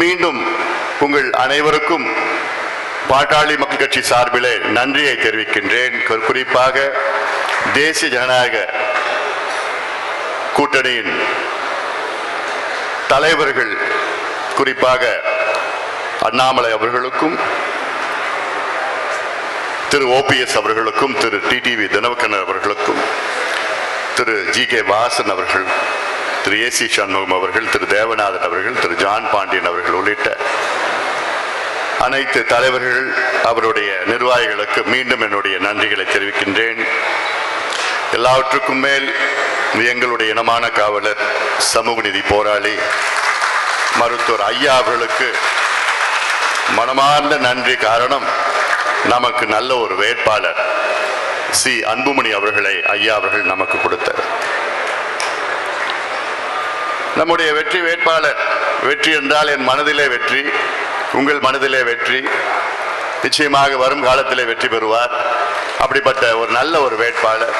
மீண்டும் உங்கள் அனைவருக்கும் பாட்டாளி மக்கள் கட்சி சார்பிலே நன்றியை தெரிவிக்கின்றேன். குறிப்பாக தேசிய ஜனநாயக கூட்டணியின் தலைவர்கள் குறிப்பாக அண்ணாமலை அவர்களுக்கும் திரு ஓபிஎஸ் அவர்களுக்கும் திரு டிடிவி தினகரன் அவர்களுக்கும் திரு ஜி கே வாசன் அவர்கள் திரு ஏ சி சண்முகம் அவர்கள் திரு தேவநாதன் அவர்கள் திரு ஜான் பாண்டியன் அவர்கள் உள்ளிட்ட அனைத்து தலைவர்கள் அவருடைய நிர்வாகிகளுக்கு மீண்டும் என்னுடைய நன்றிகளை தெரிவிக்கின்றேன். எல்லாவற்றுக்கும் மேல் எங்களுடைய இனமான காவலர் சமூக நிதி போராளி மருத்துவர் ஐயா அவர்களுக்கு மனமார்ந்த நன்றி காரணம் நமக்கு நல்ல ஒரு வேட்பாளர் சி அன்புமணி அவர்களை ஐயா அவர்கள் நமக்கு கொடுத்தார். நம்முடைய வெற்றி வேட்பாளர் வெற்றி என்றால் என் மனதிலே வெற்றி உங்கள் மனதிலே வெற்றி நிச்சயமாக வரும் காலத்திலே வெற்றி பெறுவார். அப்படிப்பட்ட ஒரு நல்ல ஒரு வேட்பாளர்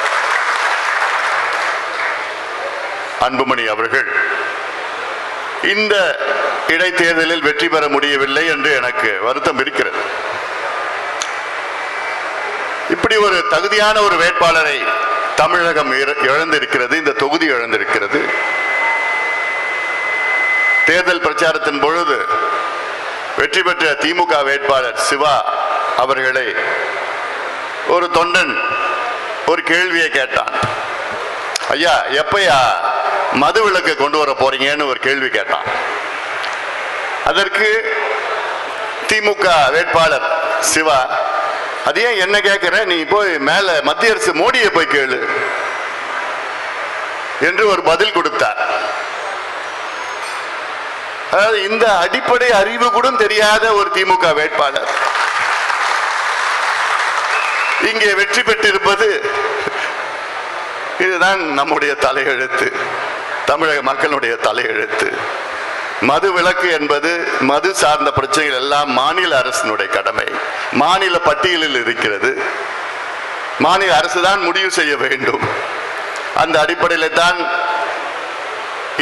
அன்புமணி அவர்கள். இந்த இடைத்தேர்தலில் வெற்றி பெற முடியவில்லை என்று எனக்கு வருத்தம் இருக்கிறது. இப்படி ஒரு தகுதியான ஒரு வேட்பாளரை தமிழகம் இழ- இழந்திருக்கிறது இந்த தொகுதி இழந்திருக்கிறது. தேர்தல் பிரச்சாரத்தின் பொழுது வெற்றி பெற்ற திமுக வேட்பாளர் சிவா அவர்களை ஒரு தொண்டன் ஒரு கேள்வியை கேட்டான். ஐயா எப்பயா மது விலக்கு கொண்டு வர போறீங்கன்னு ஒரு கேள்வி கேட்டான். அதற்கு திமுக வேட்பாளர் சிவா அது ஏன் என்ன கேட்கிற நீ போய் மேல மத்திய அரசு மோடியை போய் கேளு என்று ஒரு பதில் கொடுத்தார். அதாவது இந்த அடிப்படை அறிவு கூட தெரியாத ஒரு திமுக வேட்பாளர். இங்கே வெற்றி பெற்றிருப்பது இதுதான் நம்முடைய தலையெழுத்து தமிழக மக்களுடைய தலையெழுத்து. மது விலக்கு என்பது மது சார்ந்த பிரச்சனைகள் எல்லாம் மாநில அரசினுடைய கடமை. மாநில பட்டியலில் இருக்கிறது. மாநில அரசு தான் முடிவு செய்ய வேண்டும். அந்த அடிப்படையில் தான்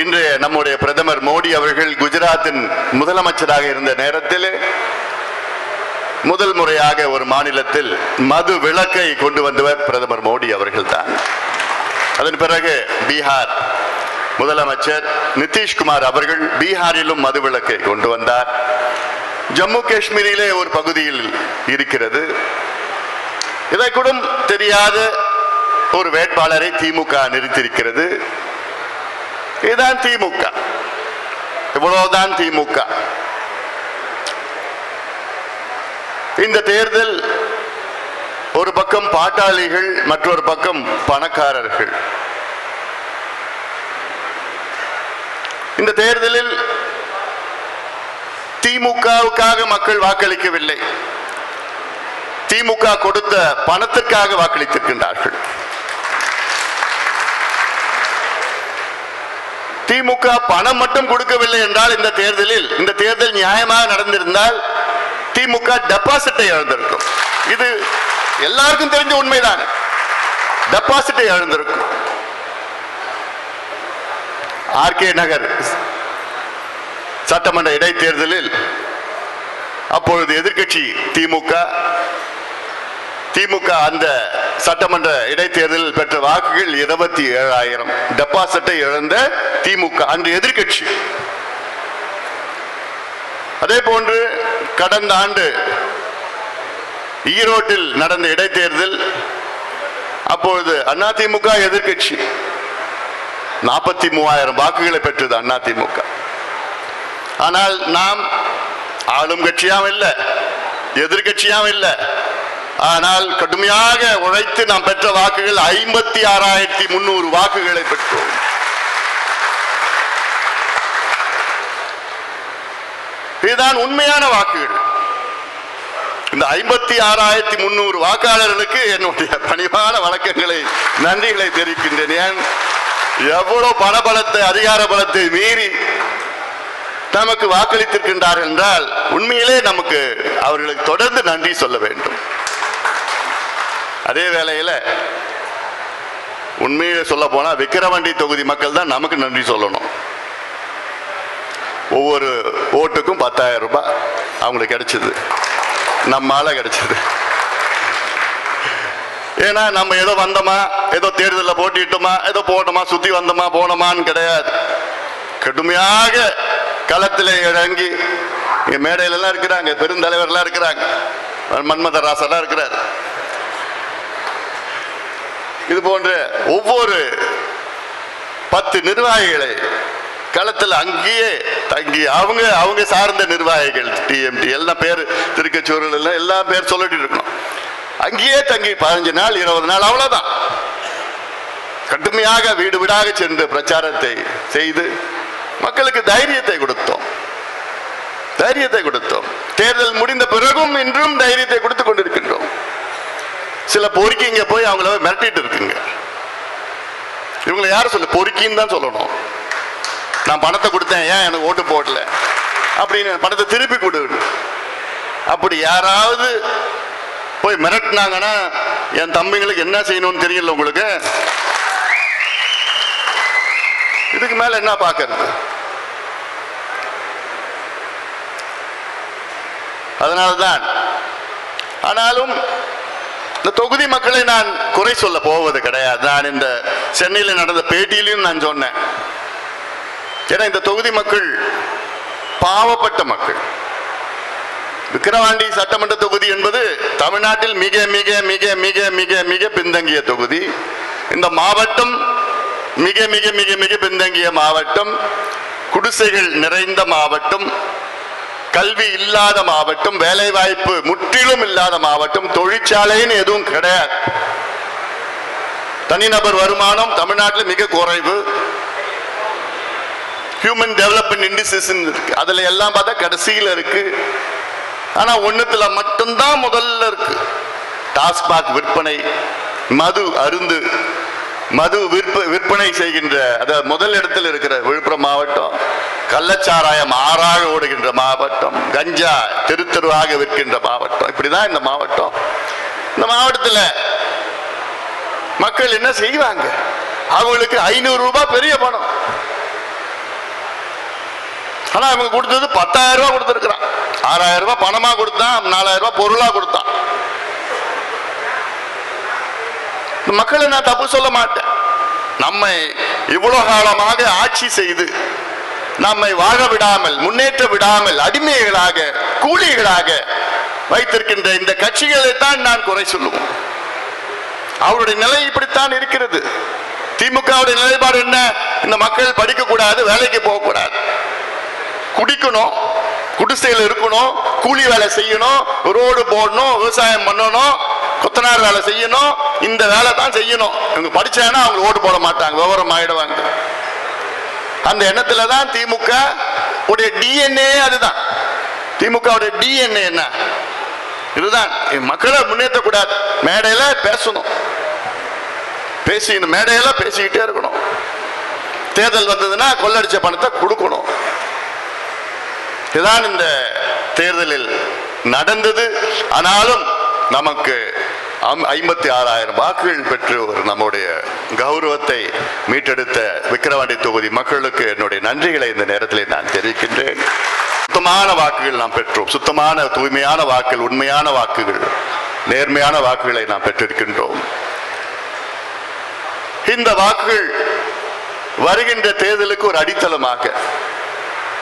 இன்றைய நம்முடைய பிரதமர் மோடி அவர்கள் குஜராத்தின் முதலமைச்சராக இருந்த நேரத்தில் முதல் முறையாக ஒரு மாநிலத்தில் மது விலக்கை கொண்டு வந்தவர் பிரதமர் மோடி அவர்கள் தான் அதன் பிறகு பீகார் முதலமைச்சர் நிதிஷ்குமார் அவர்கள் பீகாரிலும் மது விளக்கை கொண்டு வந்தார். ஜம்மு காஷ்மீரிலே ஒரு பகுதியில் இருக்கிறது. இதை கூட தெரியாத ஒரு வேட்பாளரை திமுக நிறுத்தியிருக்கிறது. இதுதான் திமுக இவ்வளவுதான் திமுக இந்த தேர்தல் ஒரு பக்கம் பாட்டாளிகள் மற்றொரு பக்கம் பணக்காரர்கள் இந்த தேர்தலில் திமுகவுக்காக மக்கள் வாக்களிக்கவில்லை திமுக கொடுத்த பணத்திற்காக வாக்களித்திருக்கின்றார்கள் திமுக பணம் மட்டும் கொடுக்கவில்லை என்றால் இந்த தேர்தலில் இந்த தேர்தல் நியாயமாக நடந்திருந்தால் திமுக டெபாசிட்டை இழந்திருக்கும். இது எல்லாருக்கும் தெரிஞ்ச உண்மைதான்? டெபாசிட்டை இழந்திருக்கும். ஆர்கே நகர் சட்டமன்ற இடைத்தேர்தலில் அப்பொழுது எதிர்க்கட்சி திமுக திமுக அந்த சட்டமன்ற இடைத்தேர்தலில் பெற்ற வாக்குகள் இருபத்தி ஏழாயிரம். டெபாசிட்டை இழந்த திமுக. அன்று எதிர்க்கட்சி. அதே போன்று கடந்த ஆண்டு ஈரோட்டில் நடந்த இடைத்தேர்தல் அப்பொழுது அதிமுக எதிர்க்கட்சி நாற்பத்தி மூவாயிரம் வாக்குகளை பெற்றது அதிமுக. ஆனால் நாம் ஆளும் கட்சியாம் இல்லை எதிர்கட்சியாம் இல்லை. ஆனால் கடுமையாக உழைத்து நாம் பெற்ற வாக்குகள் ஐம்பத்தி ஆறாயிரத்தி முன்னூறு வாக்குகளை பெற்றோம். இதுதான் உண்மையான வாக்குகள். இந்த ஐம்பத்தி ஆறாயிரத்தி முன்னூறு வாக்காளர்களுக்கு என்னுடைய பணிவான வழக்கங்களை நன்றிகளை தெரிவிக்கின்றேன். ஏன்? எவ்வளவு பணபலத்தை அதிகார பலத்தை மீறி நமக்கு வாக்களித்திருக்கின்றார்கள் என்றால் உண்மையிலே நமக்கு அவர்களுக்கு தொடர்ந்து நன்றி சொல்ல வேண்டும். அதே வேளையில் உண்மையில சொல்ல போனால் விக்கிரவாண்டி தொகுதி மக்கள் தான் நமக்கு நன்றி சொல்லணும். ஒவ்வொரு ஓட்டுக்கும் பத்தாயிரம் ரூபாய் அவங்களுக்கு கிடைச்சது. நம்மால கிடைச்சது. ஏன்னா நம்ம ஏதோ வந்தோமா ஏதோ தேர்தலில் போட்டிட்டோமா ஏதோ போட்டோமா சுத்தி வந்தோமா போனோமான்னு கிடையாது. கடுமையாக களத்தில் இறங்கி இங்கே மேடையிலலாம் இருக்கிறாங்க பெருந்தலைவர்லாம் இருக்கிறாங்க. மன்மத இருக்கிறார். இது போன்ற ஒவ்வொரு பத்து நிர்வாகிகளை களத்தில் அங்கேயே தங்கி அவங்க அவங்க சார்ந்த நிர்வாகிகள் டிஎம்டி எல்லாம் பேர் திருக்கச்சூரில் எல்லாம் எல்லா பேர் சொல்லிட்டு இருக்கணும் அங்கேயே தங்கி பதினஞ்சு நாள் இருபது நாள் அவ்வளவுதான். கடுமையாக வீடு வீடாக சென்று பிரச்சாரத்தை செய்து மக்களுக்கு தைரியத்தை கொடுத்தோம். தைரியத்தை கொடுத்தோம். தேர்தல் முடிந்த பிறகும் இன்றும் தைரியத்தை கொடுத்து கொண்டிருக்கின்றோம். சில பொறுக்கிங்க போய் அவங்கள மிரட்டிட்டு இருக்குங்க. இவங்களை யார் சொல்லு? பொறுக்கின்னு தான் சொல்லணும். நான் பணத்தை கொடுத்தேன் ஏன் எனக்கு ஓட்டு போடல? அப்படின்னு பணத்தை திருப்பி கொடு அப்படி யாராவது போய் மிரட்டினாங்கன்னா என் தம்பிங்களுக்கு என்ன செய்யணும்னு தெரியல உங்களுக்கு? இதுக்கு மேல என்ன பார்க்கறது? அதனால்தான் ஆனாலும் இந்த தொகுதி மக்களை நான் குறை சொல்ல போவது கிடையாது. நான் இந்த சென்னையில் நடந்த பேட்டியிலையும் நான் சொன்னேன். ஏன்னா இந்த தொகுதி மக்கள் பாவப்பட்ட மக்கள். விக்கிரவாண்டி சட்டமன்ற தொகுதி என்பது தமிழ்நாட்டில் மிக மிக மிக மிக மிக மிக பின்தங்கிய தொகுதி. இந்த மாவட்டம் மிக மிக மிக மிக பின்தங்கிய மாவட்டம். குடிசைகள் நிறைந்த மாவட்டம். கல்வி இல்லாத மாவட்டம் வேலை வாய்ப்பு முற்றிலும் இல்லாத மாவட்டம் தொழிற்சாலைன்னு எதுவும் கிடையாது. தனிநபர் வருமானம் தமிழ்நாட்டில் மிக குறைவு. ஹியூமன் டெவலப்மெண்ட் இண்டிசஸ் இருக்கு. அதுல எல்லாம் பார்த்தா கடைசியில் இருக்கு. ஆனா ஒண்ணுத்துல மட்டும்தான் முதல்ல இருக்கு. டாஸ்மாக் விற்பனை மது அருந்து மது விற்ப விற்பனை செய்கின்ற அத முதல் இடத்தில் இருக்கிற விழுப்புரம் மாவட்டம் கள்ளச்சாராயம் ஆறாக ஓடுகின்ற மாவட்டம் கஞ்சா தெரு தெருவாக விற்கின்ற மாவட்டம். இப்படிதான் இந்த மாவட்டம். இந்த மாவட்டத்தில் மக்கள் என்ன செய்வாங்க? அவங்களுக்கு ஐநூறு ரூபாய் பெரிய பணம். ஆனா அவங்க கொடுத்தது பத்தாயிரம் ரூபாய் கொடுத்துருக்குறான். ஆறாயிரம் ரூபாய் பணமா கொடுத்தான் நாலாயிரம் ரூபாய் பொருளா கொடுத்தான். மக்களை நான் தப்பு சொல்ல மாட்டேன். நம்மை இவ்வளவு காலமாக ஆட்சி செய்து நம்மை வாழ விடாமல் முன்னேற்ற விடாமல் அடிமைகளாக கூலிகளாக வைத்திருக்கின்ற இந்த கட்சிகளை தான் நான் குறை சொல்லுவோம் அவருடைய நிலை இப்படித்தான் இருக்கிறது. திமுகவுடைய நிலைப்பாடு என்ன? இந்த மக்கள் படிக்க கூடாது வேலைக்கு போகக்கூடாது. குடிக்கணும் குடிசையில் இருக்கணும் கூலி வேலை செய்யணும் ரோடு போடணும் விவசாயம் பண்ணணும் கொத்தனார் வேலை செய்யணும் இந்த வேலை தான் செய்யணும். இவங்க படிச்சாங்கன்னா அவங்க ஓட்டு போட மாட்டாங்க விவரம் ஆயிடுவாங்க. அந்த எண்ணத்துல தான் திமுக உடைய டிஎன்ஏ அதுதான். திமுகவுடைய டிஎன்ஏ என்ன? இதுதான். என் மக்களை முன்னேற்றக்கூடாது. மேடையில பேசணும். பேசி மேடையில பேசிக்கிட்டே இருக்கணும். தேர்தல் வந்ததுன்னா கொள்ளடிச்ச பணத்தை கொடுக்கணும். இதுதான் இந்த தேர்தலில் நடந்தது. ஆனாலும் நமக்கு ஐம்பத்தி ஆறாயிரம் வாக்குகள் பெற்று ஒரு நம்முடைய கௌரவத்தை மீட்டெடுத்த விக்கிரவாண்டி தொகுதி மக்களுக்கு என்னுடைய நன்றிகளை இந்த நேரத்தில் நான் தெரிவிக்கின்றேன். சுத்தமான வாக்குகள் நாம் பெற்றோம். சுத்தமான தூய்மையான வாக்குகள் உண்மையான வாக்குகள் நேர்மையான வாக்குகளை நாம் பெற்றிருக்கின்றோம். இந்த வாக்குகள் வருகின்ற தேர்தலுக்கு ஒரு அடித்தளமாக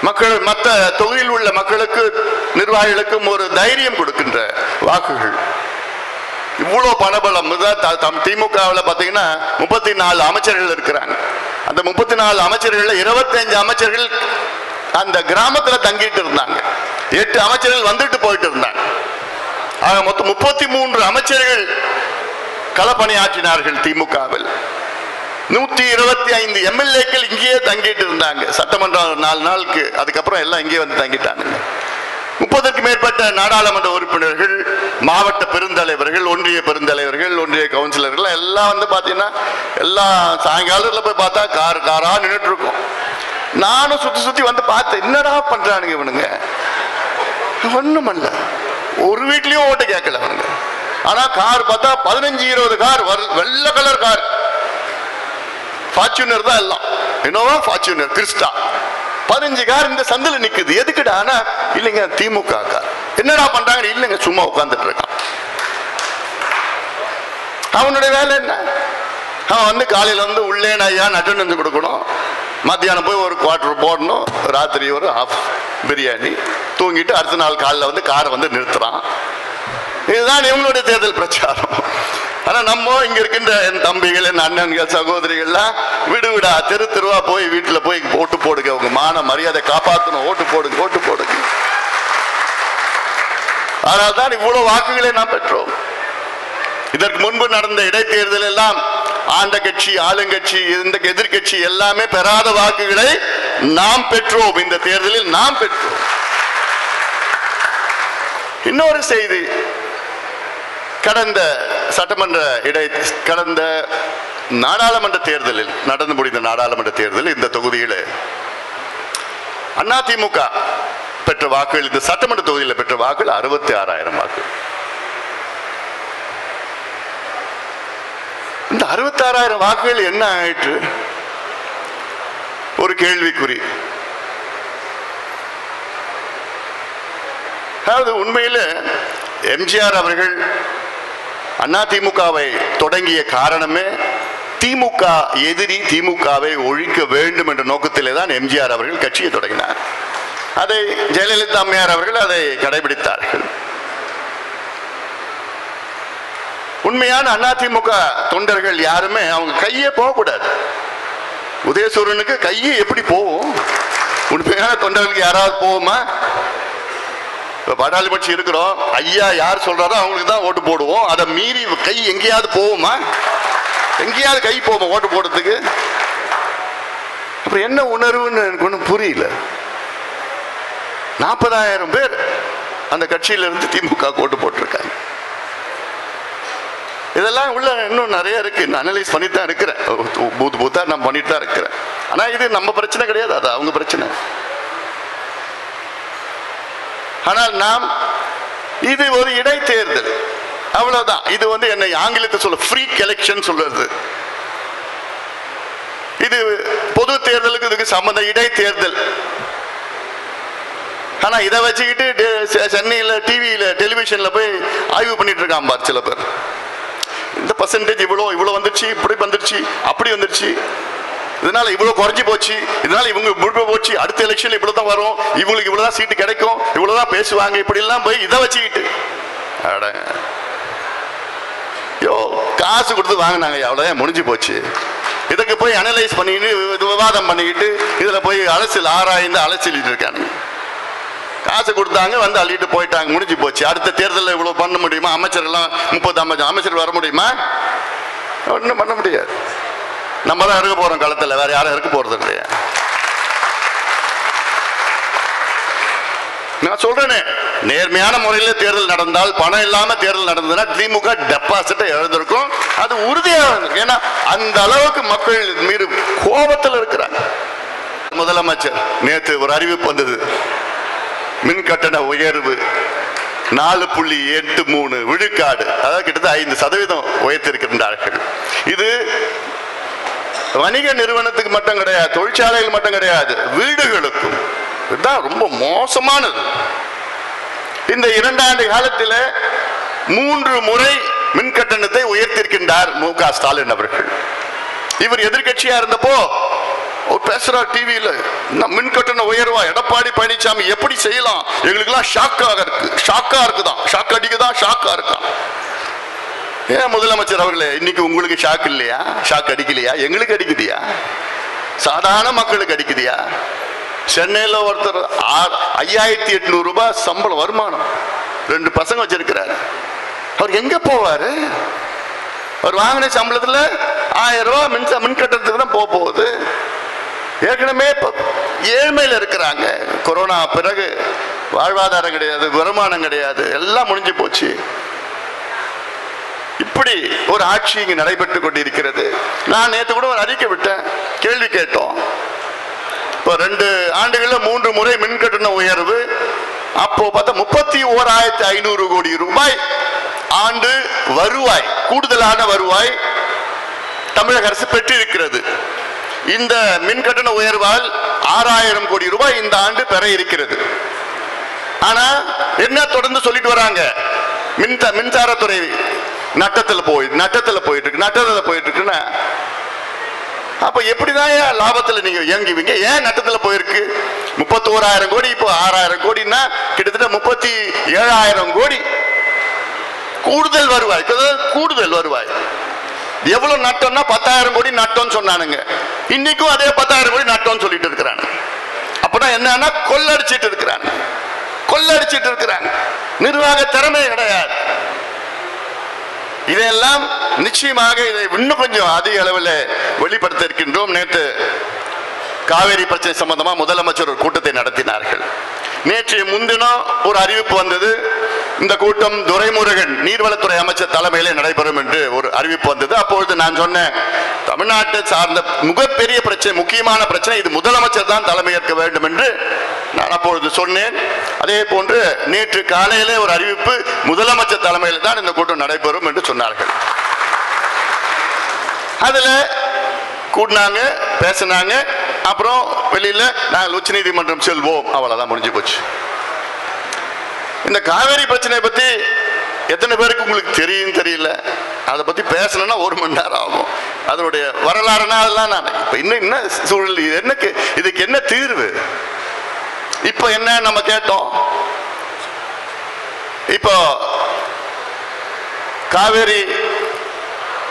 மக்கள் மற்ற தொகுதியில் உள்ள மக்களுக்கு நிர்வாகிகளுக்கும் ஒரு தைரியம் கொடுக்கின்ற வாக்குகள். இவ்வளோ பணபலம் திமுகவில் பார்த்தீங்கன்னா முப்பத்தி நாலு அமைச்சர்கள் இருக்கிறாங்க. அந்த முப்பத்தி நாலு அமைச்சர்கள் இருபத்தஞ்சு அமைச்சர்கள் அந்த கிராமத்தில் தங்கிட்டு இருந்தாங்க. எட்டு அமைச்சர்கள் வந்துட்டு போயிட்டு இருந்தாங்க. ஆக மொத்தம் முப்பத்தி மூன்று அமைச்சர்கள் களப்பணியாற்றினார்கள் திமுகவில். நூத்தி இருபத்தி ஐந்து எம்எல்ஏக்கள் இங்கேயே தங்கிட்டு இருந்தாங்க. சட்டமன்றம் நாலு நாளுக்கு அதுக்கப்புறம் எல்லாம் இங்கேயே வந்து தங்கிட்டாங்க. முப்பதற்கு மேற்பட்ட நாடாளுமன்ற உறுப்பினர்கள் மாவட்ட பெருந்தலைவர்கள் ஒன்றிய பெருந்தலைவர்கள் ஒன்றிய கவுன்சிலர்கள் எல்லாம் வந்து பார்த்தீங்கன்னா எல்லாம் சாயங்காலத்தில் போய் பார்த்தா கார் காராக நின்றுட்டு இருக்கும் நானும் சுற்றி சுற்றி வந்து பார்த்தேன் என்னடா பண்ணுறானுங்க இவனுங்க? ஒன்றும் பண்ணல. ஒரு வீட்லேயும் ஓட்டு கேட்கல அவனுங்க ஆனால் கார் பார்த்தா பதினஞ்சு இருபது கார் வரு- வெள்ளை கலர் கார். ஃபார்ச்சுனர் தான் எல்லாம். Innova Fortuner Crysta. பதினஞ்சு கார் இந்த சந்தில் நிக்குது. எதுக்குடானா இல்லைங்க திமுக கார். என்னடா பண்றாங்க? இல்லைங்க சும்மா உட்காந்துட்டு இருக்கான். அவனுடைய வேலை என்ன? அவன் வந்து காலையில வந்து உள்ளே ஐயா அட்டண்டன்ஸ் கொடுக்கணும். மத்தியானம் போய் ஒரு குவார்டர் போடணும். ராத்திரி ஒரு ஆஃப் பிரியாணி. தூங்கிட்டு அடுத்த நாள் காலையில் வந்து காரை வந்து நிறுத்துறான். இதுதான் இவங்களுடைய தேர்தல் பிரச்சாரம். ஆனா நம்ம இங்க இருக்கின்ற என் தம்பிகள் என் அண்ணன்கள் சகோதரிகள்லாம் விடு விடா தெரு தெருவா போய் வீட்டுல போய் ஓட்டு போடுங்க. உங்க மான மரியாதை காப்பாத்தணும். ஓட்டு போடுங்க ஓட்டு போடுங்க. ஆனால் தான் இவ்வளவு வாக்குகளை நாம் பெற்றோம். இதற்கு முன்பு நடந்த இடைத்தேர்தல் எல்லாம் ஆண்ட கட்சி ஆளுங்கட்சி இந்த எதிர்க்கட்சி எல்லாமே பெறாத வாக்குகளை நாம் பெற்றோம். இந்த தேர்தலில் நாம் பெற்றோம். இன்னொரு செய்தி கடந்த சட்டமன்ற இடை கடந்த நாடாளுமன்ற தேர்தலில் நடந்து முடிந்த நாடாளுமன்ற தேர்தலில் இந்த தொகுதியில் அதிமுக பெற்ற வாக்குகள் இந்த சட்டமன்ற தொகுதியில் பெற்ற வாக்குகள் அறுபத்தி ஆறாயிரம் வாக்கு. இந்த அறுபத்தாறாயிரம் வாக்குகள் என்ன ஆயிற்று? ஒரு கேள்விக்குறி. அதாவது உண்மையில எம்ஜிஆர் அவர்கள் அதிமுகவை தொடங்கிய காரணமே திமுக எதிரி திமுகவை ஒழிக்க வேண்டும் என்ற நோக்கத்திலே தான் எம்ஜிஆர் அவர்கள் கட்சியை தொடங்கினார். அதை ஜெயலலிதா அம்மையார் அவர்கள் அதை கடைபிடித்தார்கள். உண்மையான அதிமுக தொண்டர்கள் யாருமே அவங்க கையே போகக்கூடாது. உதயசூரனுக்கு கையே எப்படி போகும்? உண்மையான தொண்டர்களுக்கு யாராவது போகுமா? இப்போ பாட்டாளி பட்சி இருக்கிறோம். ஐயா யார் சொல்றாரோ அவங்களுக்கு தான் ஓட்டு போடுவோம். அதை மீறி கை எங்கேயாவது போவோமா? எங்கேயாவது கை போவோம் ஓட்டு போடுறதுக்கு? அப்புறம் என்ன உணர்வுன்னு எனக்கு ஒன்றும் புரியல. நாற்பதாயிரம் பேர் அந்த கட்சியிலிருந்து திமுக ஓட்டு போட்டிருக்காங்க. இதெல்லாம் உள்ள இன்னும் நிறைய இருக்கு. நான் அனலைஸ் பண்ணி தான் இருக்கிறேன். பூத் பூத்தா நான் பண்ணிட்டு தான் இருக்கிறேன். ஆனால் இது நம்ம பிரச்சனை கிடையாது. அது அவங்க பிரச்சனை. ஆனால் நாம் இது ஒரு இடைத்தேர்தல். அவ்வளவுதான். இது வந்து என்னை ஆங்கிலத்தை சொல்ல ஃப்ரீ எலெக்ஷன் சொல்றது. இது பொது தேர்தலுக்கு இதுக்கு சம்மந்த இடைத்தேர்தல். ஆனா இதை வச்சுக்கிட்டு சென்னையில் டிவியில் சென்னையில டிவியில டெலிவிஷன்ல போய் ஆய்வு பண்ணிட்டு இருக்கான் பார் சில பேர். இந்த பர்சன்டேஜ் இவ்வளோ இவ்வளோ வந்துருச்சு இப்படி வந்துருச்சு அப்படி வந்துருச்சு. இதனால இவ்வளவு குறைஞ்சி போச்சு. இதனால இவங்க இவ்வளவு போச்சு. அடுத்த எலெக்ஷன்ல இவ்வளவுதான் வரும். இவங்களுக்கு இவ்வளவுதான் சீட்டு கிடைக்கும். இவ்வளவுதான் பேசுவாங்க. இப்படி எல்லாம் போய் இதை வச்சுக்கிட்டு. அட. யோ காசு கொடுத்து வாங்கினாங்க. அவ்வளவுதான் முடிஞ்சு போச்சு. இதுக்கு போய் அனலைஸ் பண்ணிக்கிட்டு விவாதம் பண்ணிக்கிட்டு இதில் போய் அரசியல் ஆராய்ந்து அலசிலிட்டு இருக்காங்க. காசு கொடுத்தாங்க வந்து அள்ளிட்டு போயிட்டாங்க. முடிஞ்சு போச்சு. அடுத்த தேர்தலில் இவ்வளோ பண்ண முடியுமா? அமைச்சர்லாம் முப்பது அமைச்சர் அமைச்சர் வர முடியுமா? ஒன்றும் பண்ண முடியாது. நம்ம தான் இருக்க போறோம் களத்தில். வேற யாரும் இருக்க போறது இல்லையா. நான் சொல்றேனே நேர்மையான முறையில் தேர்தல் நடந்தால் பணம் இல்லாம தேர்தல் நடந்ததுன்னா திமுக டெபாசிட்டை எழுந்திருக்கும். அது உறுதியாக ஏன்னா அந்த அளவுக்கு மக்கள் மீது கோபத்தில் இருக்கிறாங்க. முதலமைச்சர் நேற்று ஒரு அறிவிப்பு வந்தது. மின் கட்டண உயர்வு நாலு புள்ளி எட்டு மூணு விழுக்காடு. அதாவது கிட்டத்தட்ட ஐந்து சதவீதம் உயர்த்திருக்கின்றார்கள். இது வணிக நிறுவனத்துக்கு மட்டும் கிடையாது தொழிற்சாலைகள் மட்டும் கிடையாது வீடுகளுக்கும். இதுதான் ரொம்ப மோசமானது. இந்த இரண்டாண்டு காலத்தில் மூன்று முறை மின் கட்டணத்தை உயர்த்திருக்கின்றார் மு க ஸ்டாலின் அவர்கள். இவர் எதிர்கட்சியா இருந்தப்போ பேசுறார் டிவியில மின் கட்டண உயர்வா? எடப்பாடி பழனிசாமி எப்படி செய்யலாம்? எங்களுக்கெல்லாம் ஷாக்காக இருக்கு. ஷாக்கா இருக்குதான். ஷாக் அடிக்குதான் ஷாக்கா இருக்கான். ஏன் முதலமைச்சர் அவர்களே இன்னைக்கு உங்களுக்கு ஷாக் இல்லையா? ஷாக் அடிக்கலையா? எங்களுக்கு அடிக்குதியா? சாதாரண மக்களுக்கு அடிக்குதியா? சென்னையில் ஒருத்தர் ஐயாயிரத்தி எட்நூறு ரூபாய் சம்பளம் வருமானம். ரெண்டு பசங்க வச்சிருக்கிறாரு. அவர் எங்க போவாரு? அவர் வாங்கின சம்பளத்தில் ஆயிரம் ரூபாய் மின்ச மின் கட்டணத்துக்கு தான் போக போகுது. ஏற்கனவே ஏழ்மையில் இருக்கிறாங்க. கொரோனா பிறகு வாழ்வாதாரம் கிடையாது வருமானம் கிடையாது எல்லாம் முடிஞ்சு போச்சு. இப்படி ஒரு ஆட்சி இங்கு நடைபெற்று கொண்டிருக்கிறது. நான் நேற்று கூட ஒரு அறிக்கை விட்டேன். கேள்வி கேட்டோம். இப்போ ரெண்டு ஆண்டுகளில் மூன்று முறை மின் கட்டண உயர்வு. அப்போ பார்த்தா முப்பத்தி ஓராயிரத்தி ஐநூறு கோடி ரூபாய் ஆண்டு வருவாய் கூடுதலான வருவாய் தமிழக அரசு பெற்றிருக்கிறது. இந்த மின் கட்டண உயர்வால் ஆறாயிரம் கோடி ரூபாய் இந்த ஆண்டு பெற இருக்கிறது. ஆனா என்ன தொடர்ந்து சொல்லிட்டு வராங்க? மின்சா மின்சாரத்துறை நட்டத்தில் போய் நட்டத்தில் போயிட்டு இருக்கு நட்டத்தில் போயிட்டு இருக்குன்னா அப்ப எப்படிதான் ஏன் லாபத்துல நீங்க இயங்குவீங்க? ஏன் நட்டத்தில் போயிருக்கு? முப்பத்தோராயிரம் கோடி இப்போ ஆறாயிரம் கோடின்னா கிட்டத்தட்ட முப்பத்தி ஏழாயிரம் கோடி. கூடுதல் வருவாய். கூடுதல் வருவாய். எவ்வளவு நட்டம்னா பத்தாயிரம் கோடி நட்டம்னு சொன்னானுங்க. இன்னைக்கும் அதே பத்தாயிரம் கோடி நட்டம்னு சொல்லிட்டு இருக்கிறாங்க. அப்பனா என்னன்னா கொள்ளடிச்சிட்டு இருக்கிறாங்க. கொள்ளடிச்சிட்டு இருக்கிறாங்க. நிர்வாக திறமை கிடையாது. இதையெல்லாம் நிச்சயமாக இதை இன்னும் கொஞ்சம் அதிக அளவில் வெளிப்படுத்த இருக்கின்றோம் நேற்று காவேரி பிரச்சனை சம்பந்தமா முதலமைச்சர் ஒரு கூட்டத்தை நடத்தினார்கள். நேற்றைய முன்தினம் ஒரு அறிவிப்பு வந்தது. இந்த கூட்டம் துரைமுருகன் நீர்வளத்துறை அமைச்சர் தலைமையிலே நடைபெறும் என்று ஒரு அறிவிப்பு வந்தது. அப்பொழுது நான் சொன்னேன் தமிழ்நாட்டை சார்ந்த மிகப்பெரிய பிரச்சனை முக்கியமான பிரச்சனை இது முதலமைச்சர் தான் தலைமையேற்க வேண்டும் என்று நான் அப்பொழுது சொன்னேன் அதே போன்று நேற்று காலையிலே ஒரு அறிவிப்பு முதலமைச்சர் தலைமையில் தான் இந்த கூட்டம் நடைபெறும் என்று சொன்னார்கள். அதில் கூட்டினாங்க பேசினாங்க அப்புறம் வெளியில் நாங்கள் உச்ச நீதிமன்றம் செல்வோம். அவ்வளோதான் முடிஞ்சு போச்சு. இந்த காவேரி பிரச்சனையை பற்றி எத்தனை பேருக்கு உங்களுக்கு தெரியும் தெரியல. அதை பற்றி பேசணும்னா ஒரு மணி நேரம் ஆகும். அதனுடைய வரலாறுனா அதெல்லாம் நான் இப்போ இன்னும் என்ன சூழல் இது இதுக்கு என்ன தீர்வு? இப்போ என்ன நம்ம கேட்டோம்? இப்போ காவேரி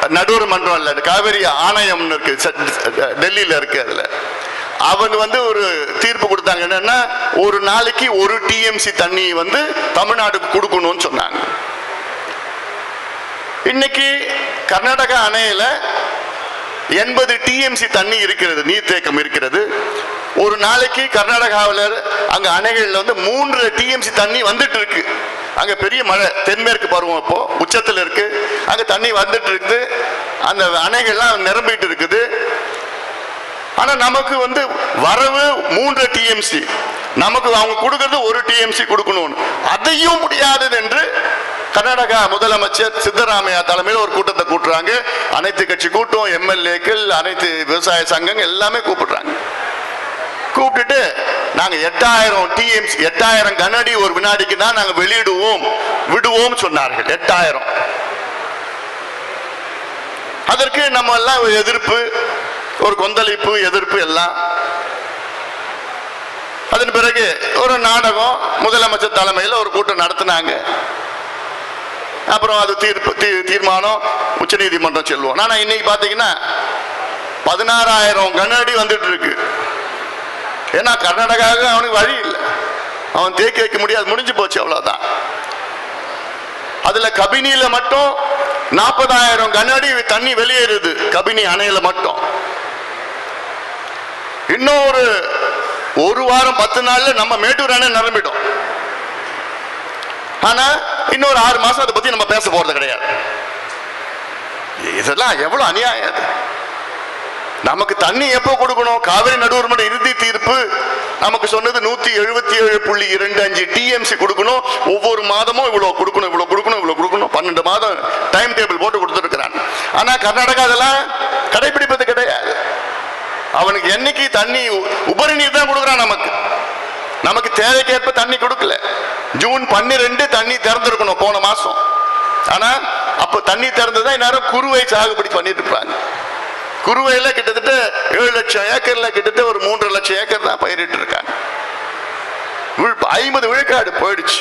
நடுவர் மன்றம் இல்லை காவேரி ஆணையம்னு இருக்கு ச- இருக்கு அதில். அவங்க வந்து ஒரு தீர்ப்பு கொடுத்தாங்க. என்னன்னா ஒரு நாளைக்கு ஒரு டிஎம்சி தண்ணி வந்து தமிழ்நாடுக்கு கொடுக்கணும்னு சொன்னாங்க. இன்னைக்கு கர்நாடகா அணையில எண்பது டிஎம்சி தண்ணி இருக்கிறது நீர்த்தேக்கம் இருக்கிறது. ஒரு நாளைக்கு கர்நாடகாவில் அங்க அணைகளில் வந்து மூன்று டிஎம்சி தண்ணி வந்துட்டு இருக்கு அங்க பெரிய மழை தென்மேற்கு பருவம் இப்போ உச்சத்தில் இருக்கு. அங்க தண்ணி வந்துட்டு இருக்குது அந்த அணைகள்லாம் நிரம்பிட்டு இருக்குது ஆனா நமக்கு வந்து வரவு மூன்று டிஎம்சி நமக்கு அவங்க கொடுக்கறது ஒரு டிஎம்சி கொடுக்கணும் அதையும் முடியாதது என்று கர்நாடகா முதலமைச்சர் சித்தராமையா தலைமையில் ஒரு கூட்டத்தை கூட்டுறாங்க. அனைத்து கட்சி கூட்டம் எம்எல்ஏக்கள் அனைத்து விவசாய சங்கங்கள் எல்லாமே கூப்பிடுறாங்க. கூப்பிட்டுட்டு நாங்க எட்டாயிரம் டிஎம்சி எட்டாயிரம் கனடி ஒரு வினாடிக்கு தான் நாங்க வெளியிடுவோம் விடுவோம் சொன்னார்கள். எட்டாயிரம். அதற்கு நம்ம எல்லாம் எதிர்ப்பு ஒரு கொந்தளிப்பு எதிர்ப்பு எல்லாம் அதன் பிறகு ஒரு நாடகம் முதலமைச்சர் தலைமையில் ஒரு கூட்டம் நடத்தினாங்க. அப்புறம் அது தீர்ப்பு தீ- தீர்மானம் உச்சநீதிமன்றம் செல்வோம். ஆனால் இன்னைக்கு பார்த்தீங்கன்னா பதினாறாயிரம் கண்ணாடி வந்துட்டு இருக்கு ஏன்னா கர்நாடகாவுக்கு அவனுக்கு வழி இல்லை. அவன் தேக்கி வைக்க முடியாது முடிஞ்சு போச்சு அவ்வளோதான் அதில் கபினியில் மட்டும் நாற்பதாயிரம் கண்ணாடி தண்ணி வெளியேறுது கபினி அணையில் மட்டும். இன்னும் ஒரு ஒரு வாரம் பத்து நாள்ல நம்ம மேட்டூர் அணை நிரம்பிட்டோம். ஆனா இன்னொரு ஆறு மாசம் அதை பத்தி நம்ம பேச போறது கிடையாது. இதெல்லாம் எவ்வளவு அநியாயம் நமக்கு தண்ணி எப்போ கொடுக்கணும்? காவிரி நடுவர்மன்ற இறுதி தீர்ப்பு நமக்கு சொன்னது நூத்தி எழுபத்தி ஏழு புள்ளி இரண்டு அஞ்சு டிஎம்சி கொடுக்கணும். ஒவ்வொரு மாதமும் இவ்வளவு கொடுக்கணும் இவ்வளவு கொடுக்கணும் இவ்வளவு கொடுக்கணும். பன்னெண்டு மாதம் டைம் டேபிள் போட்டு கொடுத்துருக்கிறான் ஆனா கர்நாடகா அதெல்லாம் கடைபிடிப்பது அவனுக்கு என்னைக்கு தண்ணி உ- உபரி நீர் தான் கொடுக்குறான் நமக்கு. நமக்கு தேவைக்கேற்ப தண்ணி கொடுக்கல. ஜூன் பன்னிரெண்டு தண்ணி திறந்துருக்கணும் போன மாசம். ஆனா அப்ப தண்ணி திறந்துதான் இந்நேரம் குறுவை சாகுபடி பண்ணிட்டு இருப்பாங்க குறுவையில கிட்டத்தட்ட ஏழு லட்சம் ஏக்கர்ல கிட்டத்தட்ட ஒரு மூன்று லட்சம் ஏக்கர் தான் பயிரிட்டு இருக்காங்க ஐம்பது விழுக்காடு போயிடுச்சு.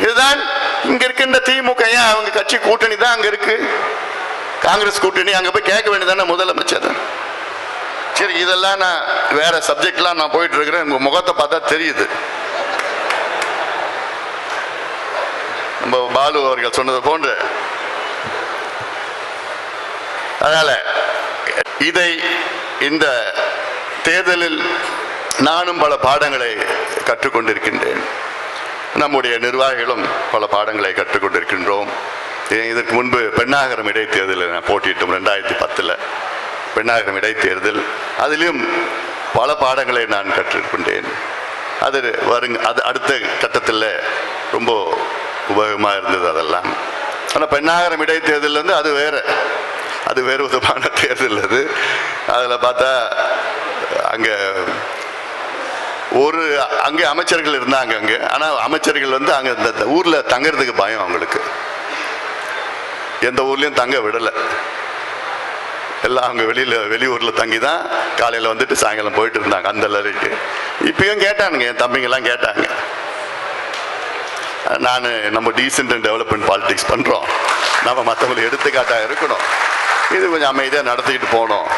இதுதான் இங்க இருக்கின்ற திமுக ஏன் அவங்க கட்சி கூட்டணி தான் அங்க இருக்கு? காங்கிரஸ் கூட்டணி அங்க போய் கேட்க வேண்டியதான முதலமைச்சர்? சரி இதெல்லாம் நான் வேற சப்ஜெக்ட்லாம் நான் போயிட்டு இருக்கிறேன் உங்க முகத்தை பார்த்தா தெரியுது. நம்ம பாலு அவர்கள் சொன்னது போன்று. அதனால இதை இந்த தேர்தலில் நானும் பல பாடங்களை கற்றுக்கொண்டிருக்கின்றேன். நம்முடைய நிர்வாகிகளும் பல பாடங்களை கற்றுக்கொண்டிருக்கின்றோம். இதற்கு முன்பு பெண்ணாகரம் இடைத்தேர்தலில் நான் போட்டியிட்டோம் ரெண்டாயிரத்தி பத்தில். பெண்ணாகரம் இடைத்தேர்தல் அதிலும் பல பாடங்களை நான் கற்றுக்கொண்டேன். அது வருங்க அது அடுத்த கட்டத்தில் ரொம்ப உபயோகமாக இருந்தது அதெல்லாம். ஆனால் பெண்ணாகரம் இடைத்தேர்தல் வந்து அது வேறு. அது வேறு விதமான தேர்தல் அது. அதில் பார்த்தா அங்கே ஒரு அங்கே அமைச்சர்கள் இருந்தாங்க அங்கே. ஆனால் அமைச்சர்கள் வந்து அங்கே இந்த ஊரில் தங்கிறதுக்கு பயம் அவங்களுக்கு. எந்த ஊர்லேயும் தங்க விடலை. எல்லாம் அவங்க வெளியில் வெளியூரில் தங்கி தான் காலையில் வந்துட்டு சாயங்காலம் போயிட்டு இருந்தாங்க அந்த அளவுக்கு இப்பயும் கேட்டானுங்க என் தம்பிங்கெல்லாம் கேட்டாங்க. நான் நம்ம டீசென்ட் அண்ட் டெவலப்மெண்ட் பாலிடிக்ஸ் பண்ணுறோம் நம்ம மற்றவங்களை எடுத்துக்காட்டாக இருக்கணும். இது கொஞ்சம் அமைதியாக நடத்திக்கிட்டு போகணும்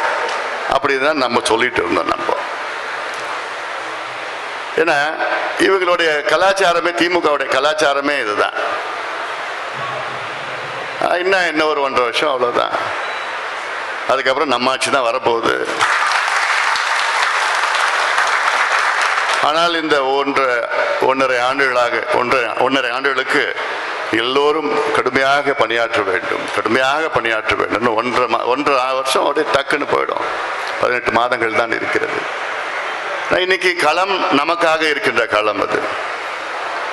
அப்படி தான் நம்ம சொல்லிட்டு இருந்தோம் நம்ம. ஏன்னா இவங்களுடைய கலாச்சாரமே திமுகவுடைய கலாச்சாரமே இதுதான். இன்னும் இன்னும் ஒரு ஒன்றரை வருஷம் அவ்வளோதான் அதுக்கப்புறம் நம்ம ஆட்சி தான் வரப்போகுது. ஆனால் இந்த ஒன்றரை ஒன்றரை ஆண்டுகளாக ஒன்றரை ஒன்றரை ஆண்டுகளுக்கு எல்லோரும் கடுமையாக பணியாற்ற வேண்டும். கடுமையாக பணியாற்ற வேண்டும். இன்னும் ஒன்றரை மா ஒன்றரை வருஷம் அப்படியே டக்குன்னு போயிடும். பதினெட்டு மாதங்கள் தான் இருக்கிறது. இன்னைக்கு களம் நமக்காக இருக்கின்ற களம் அது.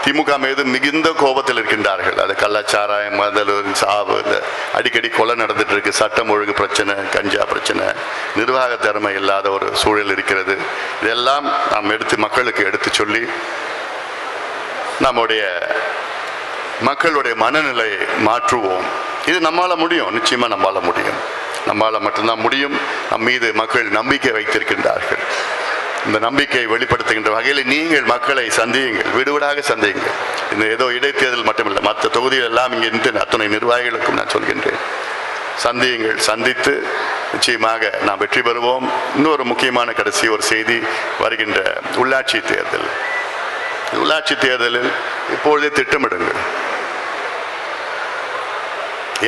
திமுக மீது மிகுந்த கோபத்தில் இருக்கின்றார்கள். கள்ளச்சாராயம் மதலூர் சாவு இந்த அடிக்கடி கொலை நடந்துட்டு இருக்கு சட்டம் ஒழுங்கு பிரச்சனை கஞ்சா பிரச்சனை நிர்வாக திறமை இல்லாத ஒரு சூழல் இருக்கிறது. இதெல்லாம் நாம் எடுத்து மக்களுக்கு எடுத்து சொல்லி நம்முடைய மக்களுடைய மனநிலையை மாற்றுவோம். இது நம்மளால் முடியும். நிச்சயமாக நம்மளால் முடியும். நம்மளால் மட்டும்தான் முடியும். நம் மீது மக்கள் நம்பிக்கை வைத்திருக்கின்றார்கள். இந்த நம்பிக்கையை வெளிப்படுத்துகின்ற வகையில் நீங்கள் மக்களை சந்தியுங்கள் விடுவிடாக சந்தியுங்கள். இந்த ஏதோ இடைத்தேர்தல் மட்டுமில்லை மற்ற தொகுதிகள் எல்லாம் இங்கே இருந்து அத்துணை நிர்வாகிகளுக்கும் நான் சொல்கின்றேன். சந்தியுங்கள் சந்தித்து நிச்சயமாக நாம் வெற்றி பெறுவோம். இன்னொரு முக்கியமான கடைசி ஒரு செய்தி வருகின்ற உள்ளாட்சி தேர்தல். உள்ளாட்சி தேர்தலில் இப்பொழுதே திட்டமிடுங்கள்.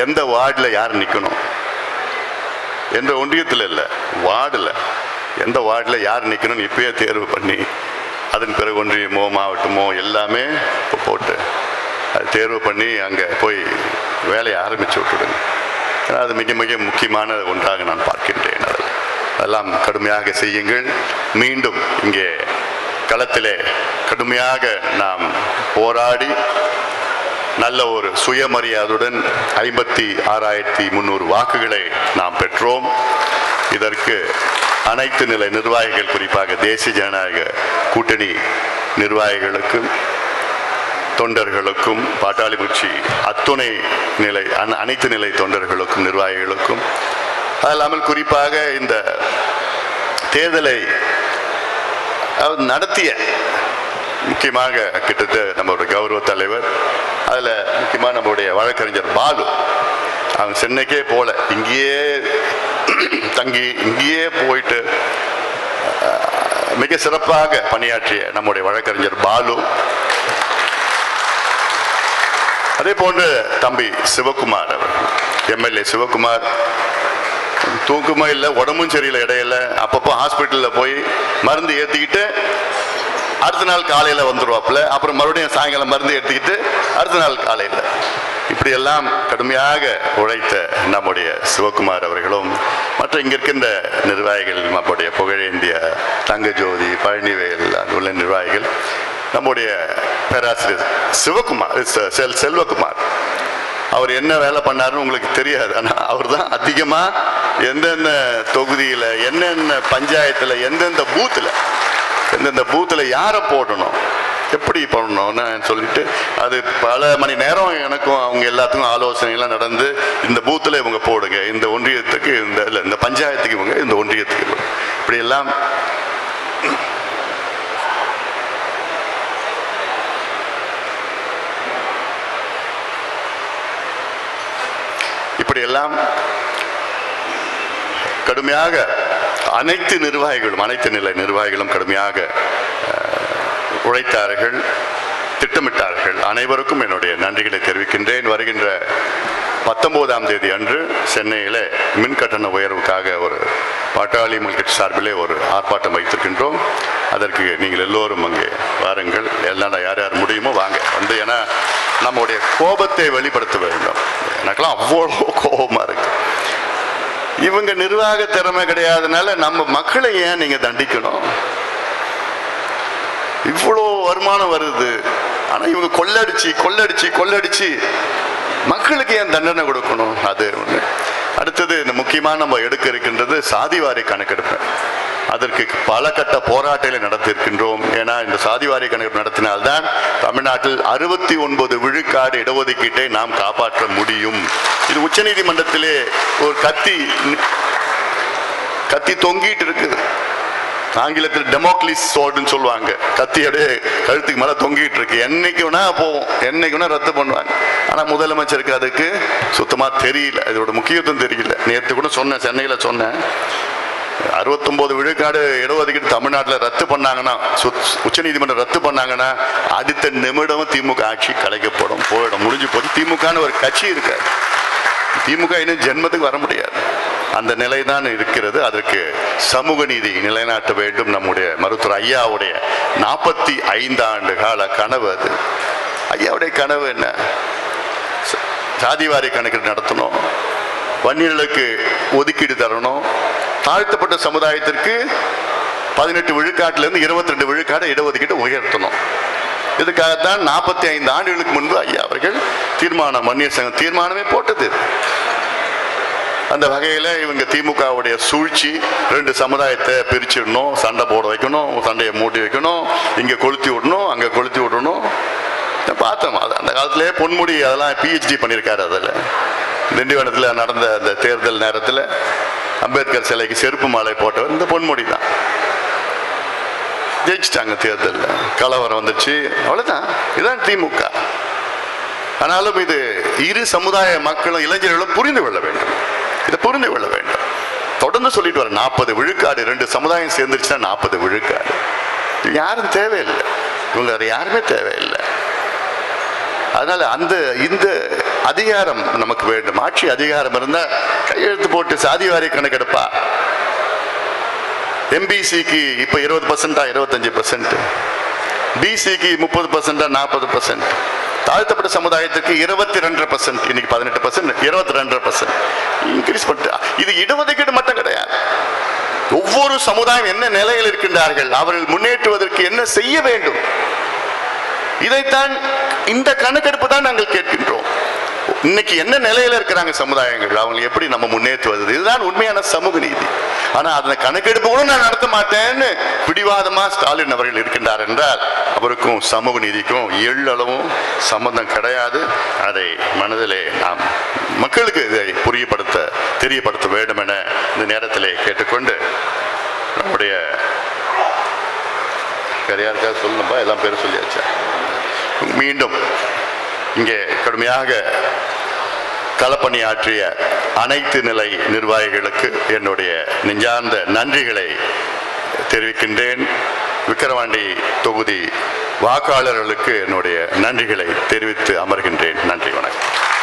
எந்த வார்டில் யார் நிற்கணும்? என்ற ஒன்றியத்தில் இல்லை வார்டில். எந்த வார்டில் யார் நிற்கணும்னு இப்பயே தேர்வு பண்ணி அதன் பிறகு ஒன்றியமோ மாவட்டமோ எல்லாமே இப்போ போட்டு அது தேர்வு பண்ணி அங்கே போய் வேலையை ஆரம்பித்து விட்டுடுங்க. ஏன்னா அது மிக மிக முக்கியமான ஒன்றாக நான் பார்க்கின்றேன் அதில் அதெல்லாம் கடுமையாக செய்யுங்கள். மீண்டும் இங்கே களத்திலே கடுமையாக நாம் போராடி நல்ல ஒரு சுயமரியாதையுடன் ஐம்பத்தி ஆறாயிரத்தி முந்நூறு வாக்குகளை நாம் பெற்றோம். இதற்கு அனைத்து நிலை நிர்வாகிகள் குறிப்பாக தேசிய ஜனநாயக கூட்டணி நிர்வாகிகளுக்கும் தொண்டர்களுக்கும் பாட்டாளி அத்துணை நிலை அனைத்து நிலை தொண்டர்களுக்கும் நிர்வாகிகளுக்கும் அது இல்லாமல் குறிப்பாக இந்த தேர்தலை அதாவது நடத்திய முக்கியமாக கிட்டத்தட்ட நம்மளுடைய கௌரவ தலைவர் அதில் முக்கியமாக நம்மளுடைய வழக்கறிஞர் பாலு அவங்க சென்னைக்கே போல இங்கேயே தங்கி இங்கேயே போயிட்டு மிக சிறப்பாக பணியாற்றிய நம்முடைய வழக்கறிஞர் பாலு. அதே போன்று தம்பி சிவகுமார் அவர் எம்எல்ஏ சிவகுமார். தூக்கமா இல்லை உடம்பும் சரியில்லை இடையில அப்பப்போ ஹாஸ்பிட்டலில் போய் மருந்து ஏற்றிக்கிட்டு அடுத்த நாள் காலையில் வந்துடுவாப்புல அப்புறம் மறுபடியும் சாயங்காலம் மருந்து எடுத்துக்கிட்டு அடுத்த நாள் காலையில். இப்படியெல்லாம் கடுமையாக உழைத்த நம்முடைய சிவகுமார் அவர்களும் மற்ற இங்கே இருக்கின்ற நிர்வாகிகள் நம்முடைய புகழேந்திய தங்கஜோதி பழனிவேல் உள்ள நிர்வாகிகள் நம்முடைய பேராசிரியர் சிவகுமார் செல் செல்வகுமார். அவர் என்ன வேலை பண்ணாருன்னு உங்களுக்கு தெரியாது. ஆனால் அவர் தான் அதிகமாக எந்தெந்த தொகுதியில் என்னென்ன பஞ்சாயத்தில் எந்தெந்த பூத்தில் எந்தெந்த பூத்தில் யாரை போடணும் எப்படி பண்ணணும்னு சொல்லிட்டு அது பல மணி நேரம் எனக்கும் அவங்க எல்லாத்துக்கும் ஆலோசனைலாம் நடந்து இந்த பூத்தில் இவங்க போடுங்க இந்த ஒன்றியத்துக்கு இந்த இல்லை இந்த பஞ்சாயத்துக்கு இவங்க இந்த ஒன்றியத்துக்கு இவங்க. இப்படியெல்லாம் இப்படியெல்லாம் கடுமையாக அனைத்து நிர்வாகிகளும் அனைத்து நிலை நிர்வாகிகளும் கடுமையாக உழைத்தார்கள் திட்டமிட்டார்கள். அனைவருக்கும் என்னுடைய நன்றிகளை தெரிவிக்கின்றேன். வருகின்ற பத்தொம்போதாம் தேதி அன்று சென்னையில் மின் கட்டண உயர்வுக்காக ஒரு பாட்டாளி மக்கள் சார்பிலே ஒரு ஆர்ப்பாட்டம் வைத்திருக்கின்றோம். அதற்கு நீங்கள் எல்லோரும் அங்கே வாருங்கள். எல்லாம் யார் யார் முடியுமோ வாங்க. வந்து ஏன்னா நம்முடைய கோபத்தை வெளிப்படுத்த வேண்டும். எனக்கெல்லாம் அவ்வளோ கோபமாக இருக்கு. இவங்க நிர்வாக திறமை கிடையாதனால நம்ம மக்களை ஏன் நீங்கள் தண்டிக்கணும்? இவ்வளோ வருமானம் வருது. ஆனால் இவங்க கொள்ளடிச்சு கொள்ளடிச்சு கொள்ளடிச்சு மக்களுக்கு ஏன் தண்டனை கொடுக்கணும்? அது ஒன்று அடுத்தது இந்த முக்கியமாக நம்ம எடுக்க இருக்கின்றது சாதிவாரி கணக்கெடுப்பு. அதற்கு பல கட்ட போராட்டங்களை நடத்தியிருக்கின்றோம். ஏன்னா இந்த சாதிவாரி கணக்கெடுப்பு நடத்தினால்தான் தமிழ்நாட்டில் அறுபத்தி ஒன்பது விழுக்காடு இடஒதுக்கீட்டை நாம் காப்பாற்ற முடியும். இது உச்சநீதிமன்றத்திலே ஒரு கத்தி கத்தி தொங்கிட்டு இருக்குது. ஆங்கிலத்தில் டெமோக்லிஸ் சோடுன்னு சொல்லுவாங்க. கத்தி அப்படியே கழுத்துக்கு மேலே தொங்கிட்டு இருக்கு. என்னைக்கு வேணா போவோம். என்னைக்கு வேணா ரத்து பண்ணுவாங்க. ஆனால் முதலமைச்சருக்கு அதுக்கு சுத்தமாக தெரியல. இதோட முக்கியத்துவம் தெரியல. நேற்று கூட சொன்னேன் சென்னையில் சொன்னேன். அறுபத்தொம்போது விழுக்காடு இடஒதுக்கீடு தமிழ்நாட்டில் ரத்து பண்ணாங்கன்னா உச்சநீதிமன்றம் ரத்து பண்ணாங்கன்னா அடுத்த நிமிடம் திமுக ஆட்சி கலைக்கப்படும் போயிடும். முடிஞ்சு போச்சு. திமுகன்னு ஒரு கட்சி இருக்காது திமுக இன்னும் ஜென்மத்துக்கு வர முடியாது. அந்த நிலைதான் இருக்கிறது. அதற்கு சமூக நீதி நிலைநாட்ட வேண்டும் நம்முடைய மருத்துவர் ஐயாவுடைய நாற்பத்தி ஐந்து ஆண்டு கால கனவு அது. ஐயாவுடைய கனவு என்ன? ச- சாதிவாரி கணக்கு நடத்தணும். வன்னியர்களுக்கு ஒதுக்கீடு தரணும். தாழ்த்தப்பட்ட சமுதாயத்திற்கு பதினெட்டு விழுக்காட்டிலிருந்து இருபத்தி ரெண்டு விழுக்காடை இடஒதுக்கீடு உயர்த்தணும். இதுக்காகத்தான் நாற்பத்தி ஐந்து ஆண்டுகளுக்கு முன்பு ஐயா அவர்கள் தீர்மானம் மன்னியர் சங்கம் தீர்மானமே போட்டது. அந்த வகையில் இவங்க திமுகவுடைய சூழ்ச்சி ரெண்டு சமுதாயத்தை பிரிச்சிடணும் சண்டை போட வைக்கணும் சண்டையை மூட்டி வைக்கணும் இங்கே கொளுத்தி விடணும் அங்கே கொளுத்தி விடணும். பார்த்தோம் அது அந்த காலத்திலே பொன்முடி அதெல்லாம் பிஹெச்டி பண்ணியிருக்காரு அதில். திண்டிவனத்தில் நடந்த அந்த தேர்தல் நேரத்தில் அம்பேத்கர் சிலைக்கு செருப்பு மாலை போட்டவர் இந்த பொன்முடி தான். ஜெயிச்சிட்டாங்க தேர்தலில். கலவரம் வந்துச்சு அவ்வளோதான் இதுதான் திமுக. ஆனாலும் இது இரு சமுதாய மக்களும் இளைஞர்களும் புரிந்து கொள்ள வேண்டும். இதை புரிந்து கொள்ள வேண்டும். தொடர்ந்து சொல்லிட்டு வர நாற்பது விழுக்காடு ரெண்டு சமுதாயம் சேர்ந்துருச்சுன்னா நாற்பது விழுக்காடு. யாரும் தேவையில்லை. இவங்க வேற யாருமே தேவையில்லை. அதனால அந்த இந்த அதிகாரம் நமக்கு வேண்டும். ஆட்சி அதிகாரம் இருந்தா கையெழுத்து போட்டு சாதிவாரி கணக்கெடுப்பா. எம்பிசிக்கு இப்ப இருபது பர்சன்டா இருபத்தஞ்சு பர்சன்ட் பிசிக்கு முப்பது பர்சன்டா நாற்பது பர்சன்ட் தாழ்த்தப்பட்ட சமுதாயத்துக்கு இருபத்தி ரெண்டு பர்சன்ட் இன்னைக்கு பதினெட்டு பர்சன்ட் இருபத்தி ரெண்டு பர்சன்ட் இன்க்ரீஸ் பண்ணிட்டு. இது இடஒதுக்கீடு மட்டும் கிடையாது. ஒவ்வொரு சமுதாயம் என்ன நிலையில் இருக்கின்றார்கள் அவர்கள் முன்னேற்றுவதற்கு என்ன செய்ய வேண்டும்? இதைத்தான் இந்த கணக்கெடுப்பு தான் நாங்கள் கேட்கின்றோம். இன்னைக்கு என்ன நிலையில இருக்கிறாங்க சமுதாயங்கள்? அவங்க எப்படி நம்ம முன்னேற்றுவது? இதுதான் உண்மையான சமூக நீதி. ஆனா அதனை கணக்கெடுப்பு கூட நான் நடத்த மாட்டேன்னு பிடிவாதமா ஸ்டாலின் அவர்கள் இருக்கின்றார் என்றால் அவருக்கும் சமூக நீதிக்கும் எள்ளளவும் சம்பந்தம் கிடையாது. அதை மனதிலே நாம் மக்களுக்கு இதை புரியப்படுத்த தெரியப்படுத்த வேண்டும் என இந்த நேரத்திலே கேட்டுக்கொண்டு நம்முடைய வேற யாருக்காவது சொல்லணும்பா எல்லாம் பேர் சொல்லியாச்சா? மீண்டும் இங்கே கடுமையாக களப்பணியாற்றிய அனைத்து நிலை நிர்வாகிகளுக்கு என்னுடைய நெஞ்சார்ந்த நன்றிகளை தெரிவிக்கின்றேன். விக்கிரவாண்டி தொகுதி வாக்காளர்களுக்கு என்னுடைய நன்றிகளை தெரிவித்து அமர்கின்றேன். நன்றி வணக்கம்.